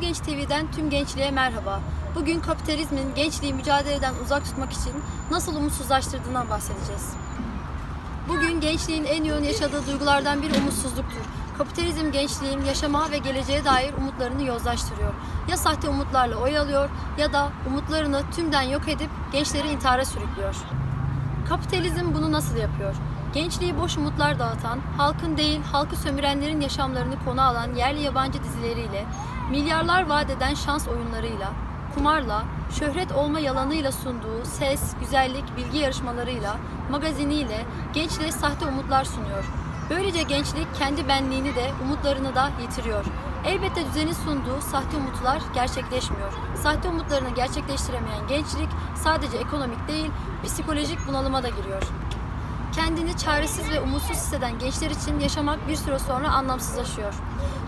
Genç TV'den tüm gençliğe merhaba. Bugün kapitalizmin gençliği mücadeleden uzak tutmak için nasıl umutsuzlaştırdığından bahsedeceğiz. Bugün gençliğin en yoğun yaşadığı duygulardan biri umutsuzluktur. Kapitalizm gençliğin yaşama ve geleceğe dair umutlarını yozlaştırıyor. Ya sahte umutlarla oyalıyor ya da umutlarını tümden yok edip gençleri intihara sürüklüyor. Kapitalizm bunu nasıl yapıyor? Gençliği boş umutlar dağıtan, halkın değil halkı sömürenlerin yaşamlarını konu alan yerli yabancı dizileriyle, milyarlar vaat eden şans oyunlarıyla, kumarla, şöhret olma yalanıyla sunduğu ses, güzellik, bilgi yarışmalarıyla, magaziniyle gençliğe sahte umutlar sunuyor. Böylece gençlik kendi benliğini de umutlarını da yitiriyor. Elbette düzenin sunduğu sahte umutlar gerçekleşmiyor. Sahte umutlarını gerçekleştiremeyen gençlik sadece ekonomik değil, psikolojik bunalıma da giriyor. Kendini çaresiz ve umutsuz hisseden gençler için yaşamak bir süre sonra anlamsızlaşıyor.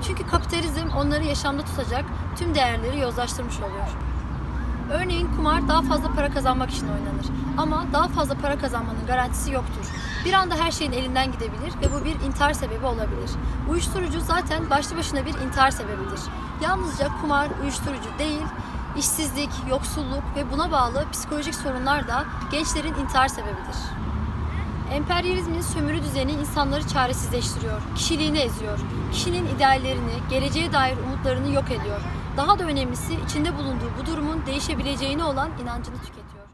Çünkü kapitalizm onları yaşamda tutacak tüm değerleri yozlaştırmış oluyor. Örneğin kumar daha fazla para kazanmak için oynanır. Ama daha fazla para kazanmanın garantisi yoktur. Bir anda her şeyin elinden gidebilir ve bu bir intihar sebebi olabilir. Uyuşturucu zaten başlı başına bir intihar sebebidir. Yalnızca kumar uyuşturucu değil, işsizlik, yoksulluk ve buna bağlı psikolojik sorunlar da gençlerin intihar sebebidir. Emperyalizmin sömürü düzeni insanları çaresizleştiriyor, kişiliğini eziyor, kişinin ideallerini, geleceğe dair umutlarını yok ediyor. Daha da önemlisi içinde bulunduğu bu durumun değişebileceğine olan inancını tüketiyor.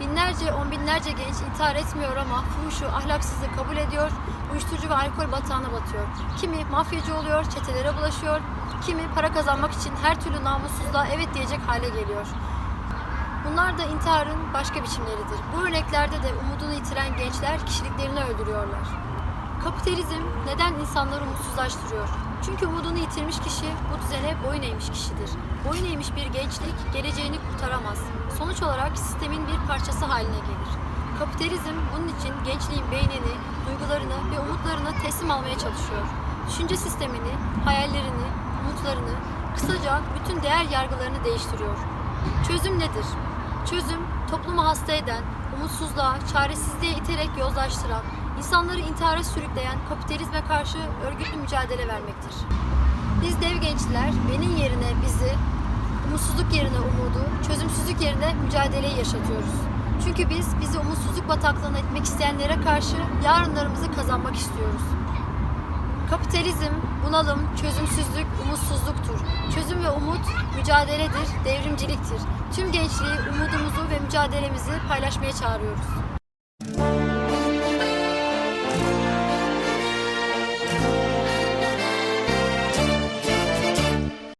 Binlerce, on binlerce genç intihar etmiyor ama fuhuşu, ahlaksızlığı kabul ediyor, uyuşturucu ve alkol batağına batıyor. Kimi mafyacı oluyor, çetelere bulaşıyor, kimi para kazanmak için her türlü namussuzluğa evet diyecek hale geliyor. Bunlar da intiharın başka biçimleridir. Bu örneklerde de umudunu yitiren gençler kişiliklerini öldürüyorlar. Kapitalizm neden insanları umutsuzlaştırıyor? Çünkü umudunu yitirmiş kişi bu düzene boyun eğmiş kişidir. Boyun eğmiş bir gençlik geleceğini kurtaramaz. Sonuç olarak sistemin bir parçası haline gelir. Kapitalizm bunun için gençliğin beynini, duygularını ve umutlarını teslim almaya çalışıyor. Düşünce sistemini, hayallerini, umutlarını, kısaca bütün değer yargılarını değiştiriyor. Çözüm nedir? Çözüm, toplumu hasta eden, umutsuzluğa, çaresizliğe iterek yozlaştıran, insanları intihara sürükleyen kapitalizme karşı örgütlü mücadele vermektir. Biz dev gençler, benim yerine bizi, umutsuzluk yerine umudu, çözümsüzlük yerine mücadeleyi yaşatıyoruz. Çünkü biz bizi umutsuzluk bataklığına etmek isteyenlere karşı yarınlarımızı kazanmak istiyoruz. Kapitalizm, bunalım, çözümsüzlük, umutsuzluktur. Çözüm ve umut mücadeledir, devrimciliktir. Tüm gençliği umudumuzu ve mücadelemizi paylaşmaya çağırıyoruz.